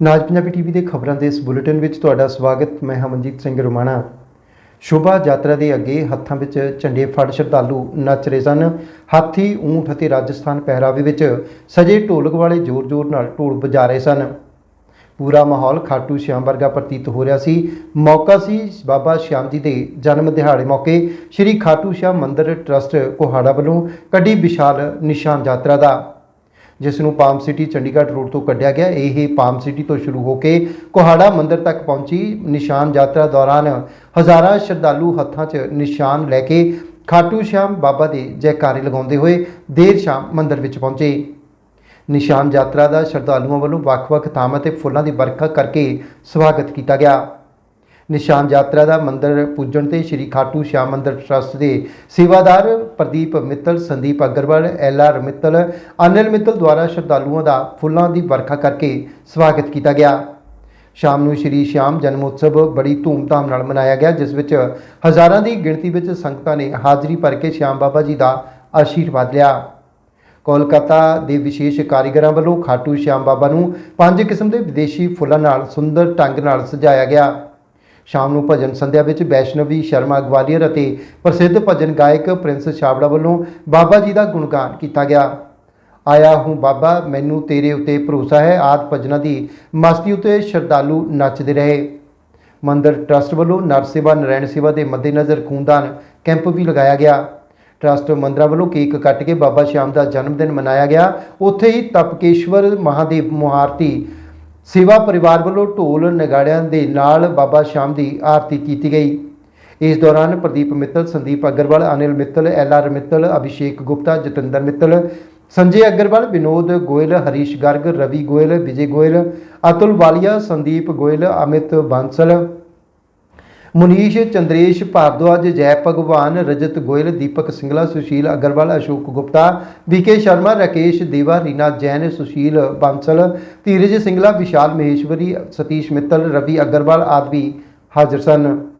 ਨਾਜ Punjabi TV ਦੇ ਖਬਰਾਂ ਦੇ ਇਸ ਬੁਲੇਟਿਨ ਵਿੱਚ ਤੁਹਾਡਾ ਸਵਾਗਤ। ਮੈਂ ਹਮਨਜੀਤ ਸਿੰਘ ਰੋਮਾਣਾ। ਸ਼ੋਭਾ ਯਾਤਰਾ ਦੇ ਅੱਗੇ ਹੱਥਾਂ ਵਿੱਚ ਝੰਡੇ ਫੜ ਸ਼ਰਧਾਲੂ ਨੱਚ ਰਹੇ ਸਨ। ਹਾਥੀ, ਊਂਠ ਅਤੇ ਰਾਜਸਥਾਨ ਪਹਿਰਾਵੇ ਵਿੱਚ ਸਜੇ ਢੋਲਕ ਵਾਲੇ ਜ਼ੋਰ-ਜ਼ੋਰ ਨਾਲ ਢੋਲ ਵਜਾ ਰਹੇ ਸਨ। ਪੂਰਾ ਮਾਹੌਲ ਖਾਟੂ ਸ਼ਿਆਮ ਵਰਗਾ ਪ੍ਰਤੀਤ ਹੋ ਰਿਹਾ ਸੀ। ਮੌਕਾ ਸੀ ਬਾਬਾ ਸ਼ਿਆਮ ਜੀ ਦੇ ਜਨਮ ਦਿਹਾੜੇ ਮੌਕੇ। ਸ੍ਰੀ ਖਾਟੂ ਸ਼ਿਆਮ ਮੰਦਿਰ ਟਰਸਟ ਕੋਹਾੜਾ ਵੱਲੋਂ ਕੱਢੀ ਵਿਸ਼ਾਲ ਨਿਸ਼ਾਨ ਯਾਤਰਾ ਦਾ। ਜਿਸ ਨੂੰ ਪਾਮ ਸਿਟੀ ਚੰਡੀਗੜ੍ਹ ਰੋਡ ਤੋਂ ਕੱਢਿਆ ਗਿਆ। ਇਹ ਪਾਮ ਸਿਟੀ ਤੋਂ ਸ਼ੁਰੂ ਹੋ ਕੇ ਕੋਹਾੜਾ ਮੰਦਿਰ ਤੱਕ ਪਹੁੰਚੀ। ਨਿਸ਼ਾਨ ਯਾਤਰਾ ਦੌਰਾਨ ਹਜ਼ਾਰਾਂ ਸ਼ਰਧਾਲੂ ਹੱਥਾਂ 'ਚ ਨਿਸ਼ਾਨ ਲੈ ਕੇ ਖਾਟੂ ਸ਼ਾਮ ਬਾਬਾ ਦੇ ਜੈਕਾਰੇ ਲਗਾਉਂਦੇ ਹੋਏ ਦੇਰ ਸ਼ਾਮ ਮੰਦਿਰ ਵਿੱਚ ਪਹੁੰਚੇ। ਨਿਸ਼ਾਨ ਯਾਤਰਾ ਦਾ ਸ਼ਰਧਾਲੂਆਂ ਵੱਲੋਂ ਵੱਖ-ਵੱਖ ਥਾਵਾਂ ਤੇ ਫੁੱਲਾਂ ਦੀ ਵਰਖਾ ਕਰਕੇ ਸਵਾਗਤ ਕੀਤਾ ਗਿਆ। ਨਿਸ਼ਾਨ ਯਾਤਰਾ ਦਾ ਮੰਦਰ ਪੁੱਜਣ ਤੇ ਸ੍ਰੀ ਖਾਟੂ ਸ਼ਾਮ ਮੰਦਰ ਟਰਸਟ ਦੇ ਸੇਵਾਦਾਰ ਪ੍ਰਦੀਪ ਮਿੱਤਲ, ਸੰਦੀਪ ਅਗਰਵਾਲ, ਐਲ ਆਰ ਮਿੱਤਲ, ਅਨਿਲ ਮਿੱਤਲ ਦੁਆਰਾ ਸ਼ਰਧਾਲੂਆਂ ਦਾ ਫੁੱਲਾਂ ਦੀ ਵਰਖਾ ਕਰਕੇ ਸਵਾਗਤ ਕੀਤਾ ਗਿਆ। ਸ਼ਾਮ ਨੂੰ ਸ੍ਰੀ ਸ਼ਿਆਮ ਜਨਮੋਤਸਵ ਬੜੀ ਧੂਮਧਾਮ ਨਾਲ ਮਨਾਇਆ ਗਿਆ, ਜਿਸ ਵਿੱਚ ਹਜ਼ਾਰਾਂ ਦੀ ਗਿਣਤੀ ਵਿੱਚ ਸੰਗਤਾਂ ਨੇ ਹਾਜ਼ਰੀ ਭਰ ਕੇ ਸ਼ਾਮ ਬਾਬਾ ਜੀ ਦਾ ਆਸ਼ੀਰਵਾਦ ਲਿਆ। ਕੋਲਕਾਤਾ ਦੇ ਵਿਸ਼ੇਸ਼ ਕਾਰੀਗਰਾਂ ਵੱਲੋਂ ਖਾਟੂ ਸ਼ਾਮ ਬਾਬਾ ਨੂੰ ਪੰਜ ਕਿਸਮ ਦੇ ਵਿਦੇਸ਼ੀ ਫੁੱਲਾਂ ਨਾਲ ਸੁੰਦਰ ਢੰਗ ਨਾਲ ਸਜਾਇਆ ਗਿਆ। ਸ਼ਾਮ ਨੂੰ ਭਜਨ ਸੰਧਿਆ ਵਿੱਚ ਵੈਸ਼ਨਵੀ, ਸ਼ਰਮਾ ਗਵਾਲੀਅਰ ਅਤੇ ਪ੍ਰਸਿੱਧ ਭਜਨ ਗਾਇਕ ਪ੍ਰਿੰਸ ਛਾਬੜਾ ਵੱਲੋਂ ਬਾਬਾ ਜੀ ਦਾ ਗੁਣਗਾਨ ਕੀਤਾ ਗਿਆ। ਆਇਆ ਹੂੰ ਬਾਬਾ, ਮੈਨੂੰ ਤੇਰੇ ਉਤੇ ਭਰੋਸਾ ਹੈ, ਆਦ ਭਜਨਾਂ ਦੀ ਮਸਤੀ ਉਤੇ ਸ਼ਰਧਾਲੂ ਨੱਚਦੇ ਰਹੇ। ਮੰਦਰ ਟਰਸਟ ਵੱਲੋਂ ਨਰ ਸੇਵਾ, ਨਰੈਣ ਸੇਵਾ ਦੇ ਮੱਦੇਨਜ਼ਰ ਖੂਨਦਾਨ ਕੈਂਪ ਵੀ ਲਗਾਇਆ ਗਿਆ। ਟਰਸਟ ਮੰਦਰਾਂ ਵੱਲੋਂ ਕੇਕ ਕੱਟ ਕੇ ਬਾਬਾ ਸ਼ਾਮ ਦਾ ਜਨਮ ਦਿਨ ਮਨਾਇਆ ਗਿਆ। ਉੱਥੇ ਹੀ ਤਪਕੇਸ਼ਵਰ ਮਹਾਦੇਵ ਮੁਹਾਰਤੀ ਸੇਵਾ ਪਰਿਵਾਰ ਵੱਲੋਂ ਢੋਲ ਨਗਾੜਿਆਂ ਦੇ ਨਾਲ ਬਾਬਾ ਸ਼ਾਮ ਦੀ ਆਰਤੀ ਕੀਤੀ ਗਈ। ਇਸ ਦੌਰਾਨ ਪ੍ਰਦੀਪ ਮਿੱਤਲ, ਸੰਦੀਪ ਅਗਰਵਾਲ, ਅਨਿਲ ਮਿੱਤਲ ਐਲ ਆਰ ਮਿੱਤਲ, ਅਭਿਸ਼ੇਕ ਗੁਪਤਾ, ਜਤਿੰਦਰ ਮਿੱਤਲ, ਸੰਜੇ ਅਗਰਵਾਲ, ਵਿਨੋਦ ਗੋਇਲ, ਹਰੀਸ਼ ਗਰਗ, ਰਵੀ ਗੋਇਲ, ਵਿਜੇ ਗੋਇਲ, ਅਤੁਲ ਵਾਲੀਆ, ਸੰਦੀਪ ਗੋਇਲ, ਅਮਿਤ ਬਾਂਸਲ ਮੁਨੀਸ਼, ਚੰਦਰੇਸ਼, ਭਾਰਦਵਾਜ, ਜੈ ਭਗਵਾਨ, ਰਜਤ ਗੋਇਲ, ਦੀਪਕ ਸਿੰਗਲਾ, ਸੁਸ਼ੀਲ ਅਗਰਵਾਲ, ਅਸ਼ੋਕ ਗੁਪਤਾ ਵਿਕੇ ਸ਼ਰਮਾ, ਰਾਕੇਸ਼ ਦੇਵਾ, ਰੀਨਾ ਜੈਨ, ਸੁਸ਼ੀਲ ਬਾਂਸਲ, ਧੀਰਜ ਸਿੰਗਲਾ, ਵਿਸ਼ਾਲ ਮਹੇਸ਼ਵਰੀ, ਸਤੀਸ਼ ਮਿੱਤਲ, ਰਵੀ ਅਗਰਵਾਲ ਆਦਿ ਹਾਜ਼ਰ ਸਨ।